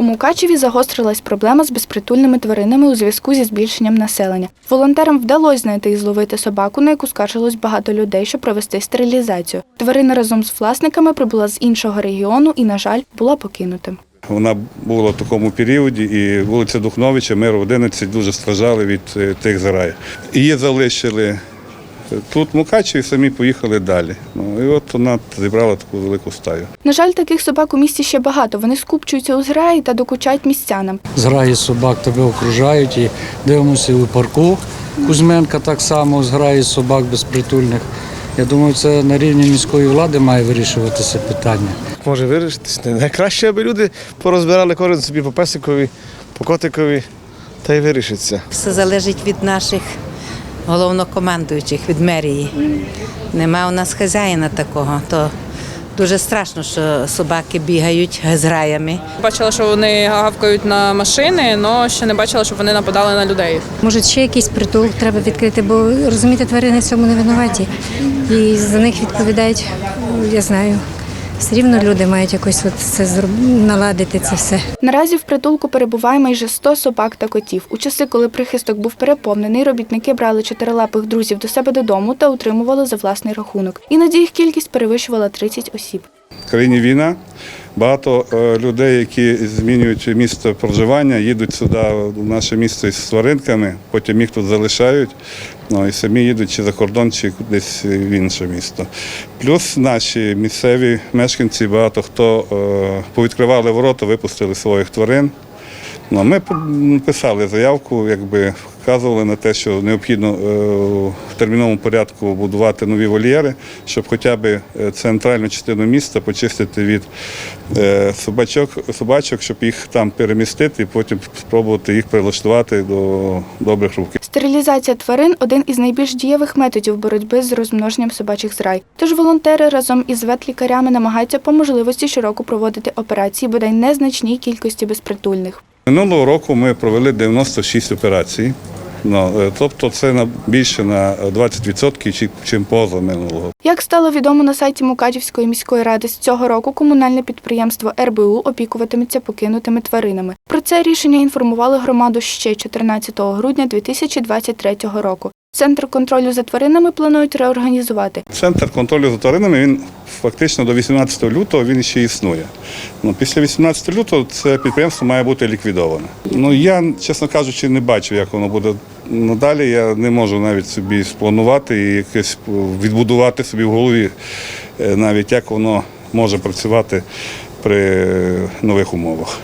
У Мукачеві загострилась проблема з безпритульними тваринами у зв'язку зі збільшенням населення. Волонтерам вдалося знайти і зловити собаку, на яку скаржилось багато людей, щоб провести стерилізацію. Тварина разом з власниками прибула з іншого регіону і, на жаль, була покинутим. Вона була в такому періоді, і вулиця Духновича, мир 11 дуже страждали від е, тих зграй. Її залишили тут Мукачеві, самі поїхали далі. Ну, і от вона зібрала таку велику стаю. На жаль, таких собак у місті ще багато. Вони скупчуються у зграї та докучають містянам. Зграї собак тебе окружають і дивимося у парку. Кузьменка так само зграї собак безпритульних. Я думаю, це на рівні міської влади має вирішуватися питання. може вирішитись. Найкраще, аби люди порозбирали кожен собі по песикові, по котикові, та й вирішиться. Все залежить від наших головнокомандуючих, від мерії. Нема у нас хазяїна такого, то дуже страшно, що собаки бігають з граями. Бачила, що вони гавкають на машини, але ще не бачила, щоб вони нападали на людей. Може, ще якийсь притул треба відкрити, бо розумієте, тварини в цьому не винуваті. І за них відповідають, я знаю. Все рівно люди мають якось от це зроб- наладити це все. Наразі в притулку перебуває майже 100 собак та котів. У часи, коли прихисток був переповнений, робітники брали чотирилапих друзів до себе додому та утримували за власний рахунок. Іноді їх кількість перевищувала 30 осіб. В країні війна. Багато е, людей, які змінюють місце проживання, їдуть сюди, в наше місто із тваринками, потім їх тут залишають, ну, і самі їдуть чи за кордон, чи десь в інше місто. Плюс наші місцеві мешканці, багато хто е, повідкривали ворота, випустили своїх тварин. Ну, ми писали заявку, якби вказували на те, що необхідно е, в терміновому порядку будувати нові вольєри, щоб хоча б е, центральну частину міста почистити від собачок, собачок, щоб їх там перемістити і потім спробувати їх прилаштувати до добрих рук. Стерилізація тварин один із найбільш дієвих методів боротьби з розмноженням собачих зрай. Тож волонтери разом із ветлікарями намагаються по можливості щороку проводити операції бодай незначній кількості безпритульних. Минулого року ми провели 96 операцій. Ну, е, тобто це на більше на 20% чи- чим поза минулого. Як стало відомо на сайті Мукачівської міської ради, з цього року комунальне підприємство РБУ опікуватиметься покинутими тваринами. Про це рішення інформували громаду ще 14 грудня 2023 року. Центр контролю за тваринами планують реорганізувати. Центр контролю за тваринами він фактично до 18 лютого він ще існує. Ну, після 18 лютого це підприємство має бути ліквідоване. Ну я, чесно кажучи, не бачу, як воно буде надалі. Я не можу навіть собі спланувати і якось відбудувати собі в голові, е, навіть як воно може працювати при нових умовах.